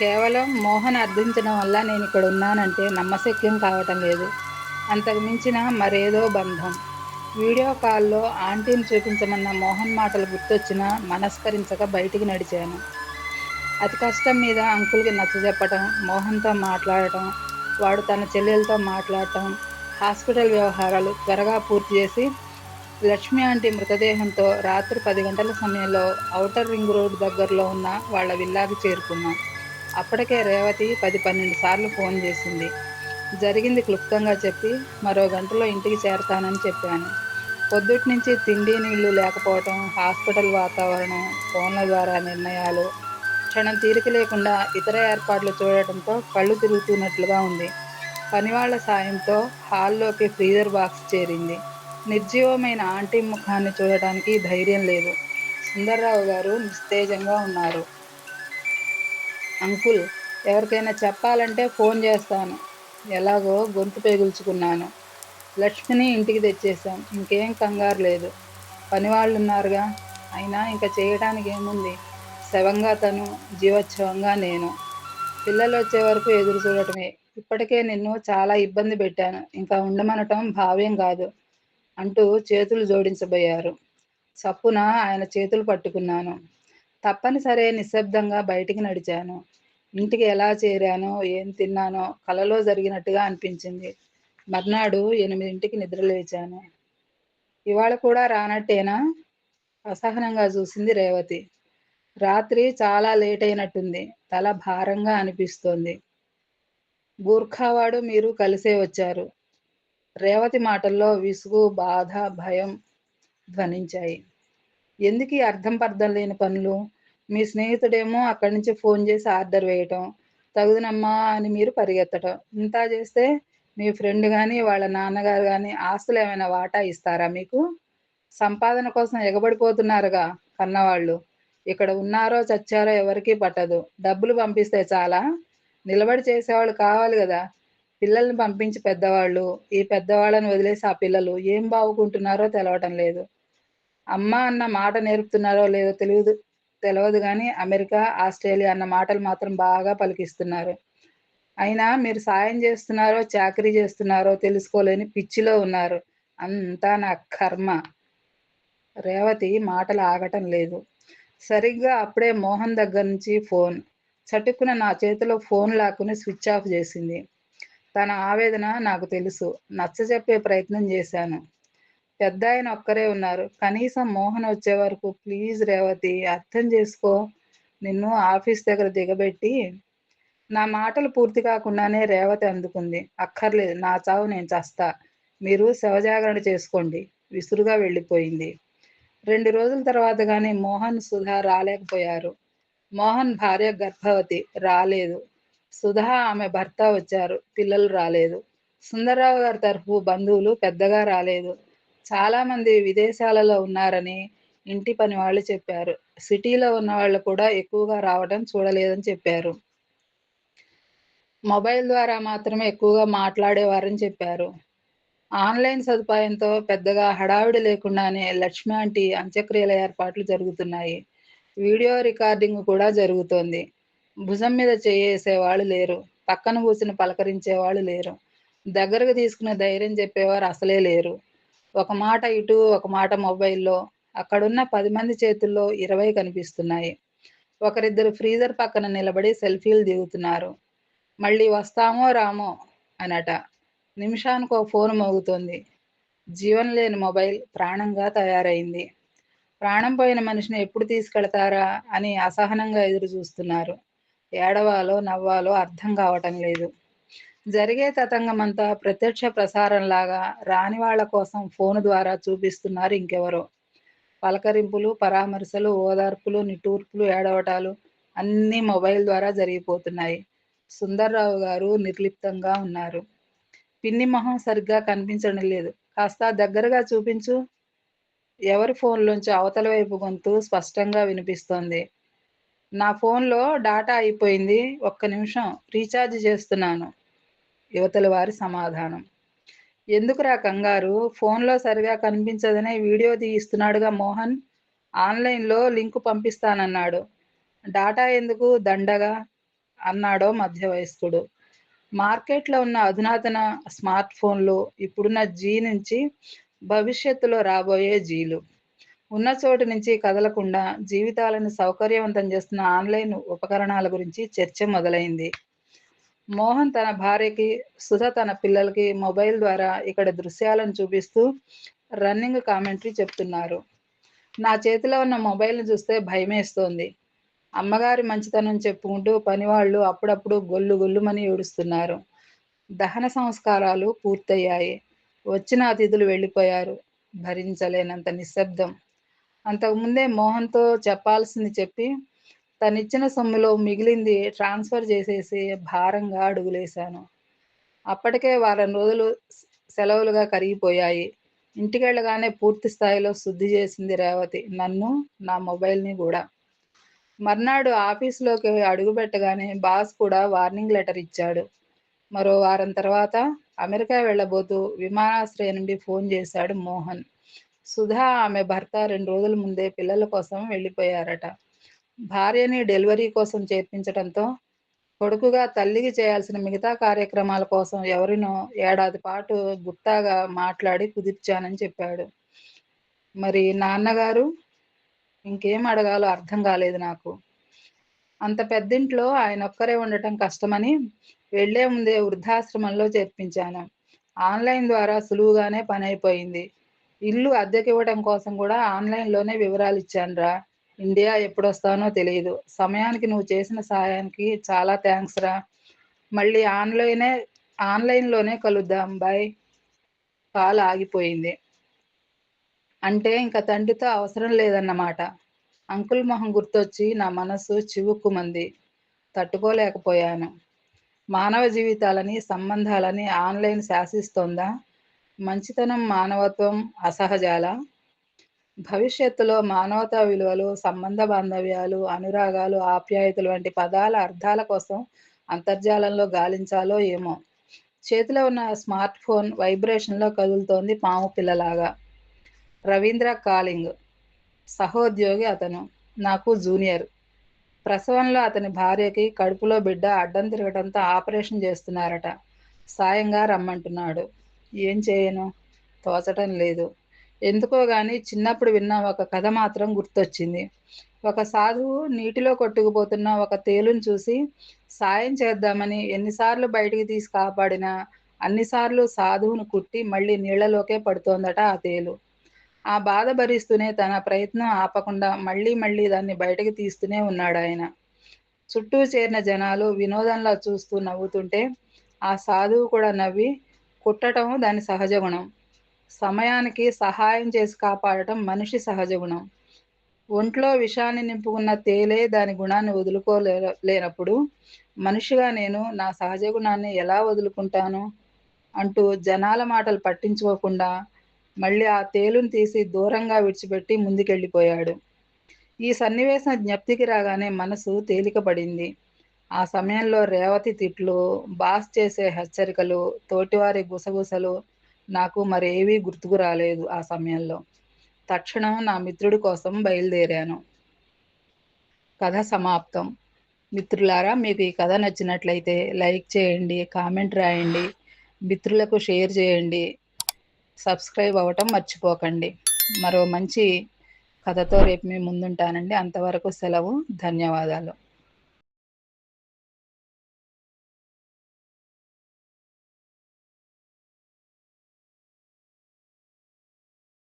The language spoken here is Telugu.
కేవలం మోహన్ అర్థించడం వల్ల నేను ఇక్కడ ఉన్నానంటే నమ్మశక్యం కావటం లేదు. అంతకు మించిన మరేదో బంధం. వీడియో కాల్లో ఆంటీని చూపించమన్న మోహన్ మాటలు గుర్తొచ్చినా మనస్కరించక బయటికి నడిచాను. అతి కష్టం మీద అంకుల్కి నచ్చజెప్పటం మోహన్తో మాట్లాడటం వాడు తన చెల్లెలతో మాట్లాడటం హాస్పిటల్ వ్యవహారాలు త్వరగా పూర్తి చేసి లక్ష్మి ఆంటీ మృతదేహంతో రాత్రి పది గంటల సమయంలో ఔటర్ రింగ్ రోడ్ దగ్గరలో ఉన్న వాళ్ళ విల్లాకి చేరుకున్నాం. అప్పటికే రేవతి పది పన్నెండు సార్లు ఫోన్ చేసింది. జరిగింది క్లుప్తంగా చెప్పి మరో గంటలో ఇంటికి చేరతానని చెప్పాను. పొద్దుటి నుంచి తిండి నీళ్ళు లేకపోవటం హాస్పిటల్ వాతావరణం ఫోన్ల ద్వారా నిర్ణయాలు క్షణం తీరిక లేకుండా ఇతర ఏర్పాట్లు చూడటంతో కళ్ళు తిరుగుతున్నట్లుగా ఉంది. పనివాళ్ళ సాయంతో హాల్లోకి ఫ్రీజర్ బాక్స్ చేరింది. నిర్జీవమైన ఆంటీ ముఖాన్ని చూడటానికి ధైర్యం లేదు. సుందర్రావు గారు నిస్తేజంగా ఉన్నారు. అంకుల్ ఎవరికైనా చెప్పాలంటే ఫోన్ చేస్తాను. ఎలాగో గొంతు పేగుల్చుకున్నాను. లక్ష్మిని ఇంటికి తెచ్చేసాం ఇంకేం కంగారు లేదు. పనివాళ్ళు ఉన్నారుగా అయినా ఇంకా చేయడానికి ఏముంది? శవంగా తను జీవోత్సవంగా నేను. పిల్లలు వచ్చే వరకు ఎదురు చూడటమే. ఇప్పటికే నిన్ను చాలా ఇబ్బంది పెట్టాను. ఇంకా ఉండమనటం భావ్యం కాదు అంటూ చేతులు జోడించబోయారు. చప్పున ఆయన చేతులు పట్టుకున్నాను. తప్పనిసరే నిశ్శబ్దంగా బయటికి నడిచాను. ఇంటికి ఎలా చేరానో ఏం తిన్నానో కలలో జరిగినట్టుగా అనిపించింది. మర్నాడు ఎనిమిదింటికి నిద్ర లేచాను. ఇవాళ కూడా రానట్టేనా? అసహనంగా చూసింది రేవతి. రాత్రి చాలా లేట్ అయినట్టుంది తల భారంగా అనిపిస్తోంది. గూర్ఖావాడు మీరు కలిసే వచ్చారు. రేవతి మాటల్లో విసుగు బాధ భయం ధ్వనించాయి. ఎందుకు అర్థం పర్థం లేని పనులు? మీ స్నేహితుడేమో అక్కడి నుంచి ఫోన్ చేసి ఆర్డర్ వేయటం తగుదనమ్మా అని మీరు పరిగెత్తటం. ఇంత చేస్తే మీ ఫ్రెండ్ కానీ వాళ్ళ నాన్నగారు కానీ ఆస్తులు ఏమైనా వాటా ఇస్తారా మీకు? సంపాదన కోసం ఎగబడిపోతున్నారుగా కన్నవాళ్ళు. ఇక్కడ ఉన్నారో చచ్చారో ఎవరికీ పట్టదు. డబ్బులు పంపిస్తే చాలా. నిలబడి చేసేవాళ్ళు కావాలి కదా. పిల్లల్ని పంపించి పెద్దవాళ్ళు. ఈ పెద్దవాళ్ళని వదిలేసి ఆ పిల్లలు ఏం బావుకుంటున్నారో తెలవటం లేదు. అమ్మ అన్న మాట నేర్పుతున్నారో లేదో తెలియదు. తెలియదు కానీ అమెరికా ఆస్ట్రేలియా అన్న మాటలు మాత్రం బాగా పలికిస్తున్నారు. అయినా మీరు సాయం చేస్తున్నారో చాకరీ చేస్తున్నారో తెలుసుకోలేని పిచ్చిలో ఉన్నారు. అంతా నా కర్మ. రేవతి మాటలు ఆగటం లేదు. సరిగ్గా అప్పుడే మోహన్ దగ్గర నుంచి ఫోన్. చటుక్కున నా చేతిలో ఫోన్ లాక్కుని స్విచ్ ఆఫ్ చేసింది. తన ఆవేదన నాకు తెలుసు. నచ్చ చెప్పే ప్రయత్నం చేశాను. పెద్ద ఆయన ఒక్కరే ఉన్నారు. కనీసం మోహన్ వచ్చే వరకు ప్లీజ్ రేవతి అర్థం చేసుకో. నిన్ను ఆఫీస్ దగ్గర దిగబెట్టి నా మాటలు పూర్తి కాకుండానే రేవతి అందుకుంది. అక్కర్లేదు నా చావు నేను చస్తా. మీరు శవజాగరణ చేసుకోండి. విసురుగా వెళ్ళిపోయింది. రెండు రోజుల తర్వాత కానీ మోహన్ సుధా రాలేకపోయారు. మోహన్ భార్య గర్భవతి రాలేదు. సుధా ఆమె భర్త వచ్చారు. పిల్లలు రాలేదు. సుందరరావు గారి తరఫు బంధువులు పెద్దగా రాలేదు. చాలా మంది విదేశాలలో ఉన్నారని ఇంటి పని వాళ్ళు చెప్పారు. సిటీలో ఉన్న వాళ్ళు కూడా ఎక్కువగా రావడం చూడలేదని చెప్పారు. మొబైల్ ద్వారా మాత్రమే ఎక్కువగా మాట్లాడేవారని చెప్పారు. ఆన్లైన్ సదుపాయంతో పెద్దగా హడావిడి లేకుండానే లక్ష్మి ఆంటీ అంత్యక్రియల ఏర్పాట్లు జరుగుతున్నాయి. వీడియో రికార్డింగ్ కూడా జరుగుతోంది. భుజం మీద చేయేసేవాళ్ళు లేరు. పక్కన కూర్చుని పలకరించేవాళ్ళు లేరు. దగ్గరకు తీసుకునే ధైర్యం చెప్పేవారు అసలే లేరు. ఒక మాట ఇటు ఒక మాట మొబైల్లో. అక్కడున్న పది మంది చేతుల్లో ఇరవై కనిపిస్తున్నాయి. ఒకరిద్దరు ఫ్రీజర్ పక్కన నిలబడి సెల్ఫీలు దిగుతున్నారు. మళ్ళీ వస్తామో రామో అనట. నిమిషానికి ఒక ఫోన్ మోగుతోంది. జీవం లేని మొబైల్ ప్రాణంగా తయారైంది. ప్రాణం పోయిన మనిషిని ఎప్పుడు తీసుకెళ్తారా అని అసహనంగా ఎదురు చూస్తున్నారు ఏడవాలో నవ్వాలో అర్థం కావటం లేదు. జరిగే తతంగమంతా ప్రత్యక్ష ప్రసారంలాగా రాని వాళ్ళ కోసం ఫోన్ ద్వారా చూపిస్తున్నారు ఇంకెవరో. పలకరింపులు పరామర్శలు ఓదార్పులు నిటూర్పులు ఏడవటాలు అన్నీ మొబైల్ ద్వారా జరిగిపోతున్నాయి. సుందర్రావు గారు నిర్లిప్తంగా ఉన్నారు. పిన్ని మొహం సరిగ్గా కనిపించడం లేదు. కాస్త దగ్గరగా చూపించు. ఎవరి ఫోన్లోంచి అవతల వైపు గొంతు స్పష్టంగా వినిపిస్తోంది. నా ఫోన్లో డాటా అయిపోయింది. ఒక్క నిమిషం రీఛార్జ్ చేస్తున్నాను. యువతల వారి సమాధానం. ఎందుకురా కంగారు? ఫోన్లో సరిగా కనిపించదనే వీడియో తీయిస్తున్నాడుగా మోహన్. ఆన్లైన్లో లింకు పంపిస్తానన్నాడు. డాటా ఎందుకు దండగా? అన్నాడో మధ్య వయస్కుడు మార్కెట్లో ఉన్న అధునాతన స్మార్ట్ ఫోన్లు ఇప్పుడున్న జీ నుంచి భవిష్యత్తులో రాబోయే జీలు. ఉన్న చోటు నుంచి కదలకుండా జీవితాలను సౌకర్యవంతం చేస్తున్న ఆన్లైన్ ఉపకరణాల గురించి చర్చ మొదలైంది. మోహన్ తన భార్యకి సుధ తన పిల్లలకి మొబైల్ ద్వారా ఇక్కడ దృశ్యాలను చూపిస్తూ రన్నింగ్ కామెంటరీ చెప్తున్నారు. నా చేతిలో ఉన్న మొబైల్ని చూస్తే భయమేస్తోంది. అమ్మగారి మంచితనం చెప్పుకుంటూ పనివాళ్ళు అప్పుడప్పుడు గొల్లు గొల్లుమని ఏడుస్తున్నారు. దహన సంస్కారాలు పూర్తయ్యాయి. వచ్చిన అతిథులు వెళ్ళిపోయారు. భరించలేనంత నిశ్శబ్దం. అంతకుముందే మోహన్తో చెప్పాల్సింది చెప్పి తనిచ్చిన సొమ్ములో మిగిలింది ట్రాన్స్ఫర్ చేసేసి భారంగా అడుగులేశాను. అప్పటికే వారం రోజులు సెలవులుగా కరిగిపోయాయి. ఇంటికి వెళ్ళగానే పూర్తి స్థాయిలో శుద్ధి చేసింది రేవతి నన్ను నా మొబైల్ని కూడా. మర్నాడు ఆఫీసులోకి అడుగుపెట్టగానే బాస్ కూడా వార్నింగ్ లెటర్ ఇచ్చాడు. మరో వారం తర్వాత అమెరికా వెళ్ళబోతూ విమానాశ్రయం నుండి ఫోన్ చేశాడు మోహన్. సుధా ఆమె భర్త రెండు రోజుల ముందే పిల్లల కోసం వెళ్ళిపోయారట. భార్యని డెలివరీ కోసం చేర్పించడంతో కొడుకుగా తల్లికి చేయాల్సిన మిగతా కార్యక్రమాల కోసం ఎవరినో ఏడాది పాటు గుత్తాగా మాట్లాడి కుదిర్చానని చెప్పాడు. మరి నాన్నగారు ఇంకేం అడగాలో అర్థం కాలేదు నాకు. అంత పెద్దింట్లో ఆయన ఒక్కరే ఉండటం కష్టమని వెళ్ళే ముందే వృద్ధాశ్రమంలో చేర్పించాను. ఆన్లైన్ ద్వారా సులువుగానే పని అయిపోయింది. ఇల్లు అద్దెకివ్వడం కోసం కూడా ఆన్లైన్లోనే వివరాలు ఇచ్చానురా ఇండియా ఎప్పుడొస్తానో తెలియదు సమయానికి నువ్వు చేసిన సహాయానికి చాలా థ్యాంక్స్ రా. మళ్ళీ ఆన్లైనే ఆన్లైన్లోనే కలుద్దాం. బాయ్ కాల్ ఆగిపోయింది. అంటే ఇంకా తండ్రితో అవసరం లేదన్నమాట. అంకుల్ మొహం గుర్తొచ్చి నా మనసు చివుక్కుమంది. తట్టుకోలేకపోయాను. మానవ జీవితాలని సంబంధాలని ఆన్లైన్ శాసిస్తోందా? మంచితనం మానవత్వం అసహజాల? భవిష్యత్తులో మానవతా విలువలు సంబంధ బాంధవ్యాలు అనురాగాలు ఆప్యాయతలు వంటి పదాల అర్థాల కోసం అంతర్జాలంలో గాలించాలో ఏమో. చేతిలో ఉన్న స్మార్ట్ ఫోన్ వైబ్రేషన్లో కదులుతోంది పాము పిల్లలాగా. రవీంద్ర కాలింగ్. సహోద్యోగి అతను. నాకు జూనియర్. ప్రసవంలో అతని భార్యకి కడుపులో బిడ్డ అడ్డం తిరగడంతో ఆపరేషన్ చేస్తున్నారట. సాయంగా రమ్మంటున్నాడు. ఏం చేయను? తోచటం లేదు. ఎందుకో గాని చిన్నప్పుడు విన్న ఒక కథ మాత్రం గుర్తొచ్చింది. ఒక సాధువు నీటిలో కొట్టుకుపోతున్న ఒక తేలును చూసి సాయం చేద్దామని ఎన్నిసార్లు బయటికి తీసి కాపాడినా అన్నిసార్లు సాధువును కుట్టి మళ్ళీ నీళ్ళలోకే పడుతోందట ఆ తేలు. ఆ బాధ భరిస్తూనే తన ప్రయత్నం ఆపకుండా మళ్ళీ మళ్ళీ దాన్ని బయటకు తీస్తూనే ఉన్నాడు ఆయన. చుట్టూ చేరిన జనాలు వినోదంలా చూస్తూ నవ్వుతుంటే ఆ సాధువు కూడా నవ్వి కుట్టడం దాని సహజ గుణం. సమయానికి సహాయం చేసి కాపాడటం మనిషి సహజ గుణం. ఒంట్లో విషాన్ని నింపుకున్న తేలే దాని గుణాన్ని వదులుకోలే లేనప్పుడు మనిషిగా నేను నా సహజ గుణాన్ని ఎలా వదులుకుంటాను? అంటూ జనాల మాటలు పట్టించుకోకుండా మళ్ళీ ఆ తేలును తీసి దూరంగా విడిచిపెట్టి ముందుకెళ్ళిపోయాడు. ఈ సన్నివేశం జ్ఞప్తికి రాగానే మనసు తేలికపడింది. ఆ సమయంలో రేవతి తిట్లు బాస్ చేసే హెచ్చరికలు తోటివారి గుసగుసలు నాకు మరేవీ గుర్తుకు రాలేదు ఆ సమయంలో. తక్షణం నా మిత్రుడి కోసం బయలుదేరాను. కథ సమాప్తం. మిత్రులారా మీకు ఈ కథ నచ్చినట్లయితే లైక్ చేయండి కామెంట్ రాయండి మిత్రులకు షేర్ చేయండి సబ్స్క్రైబ్ అవ్వటం మర్చిపోకండి. మరో మంచి కథతో రేపు మీ ముందుంటానండి. అంతవరకు సెలవు ధన్యవాదాలు.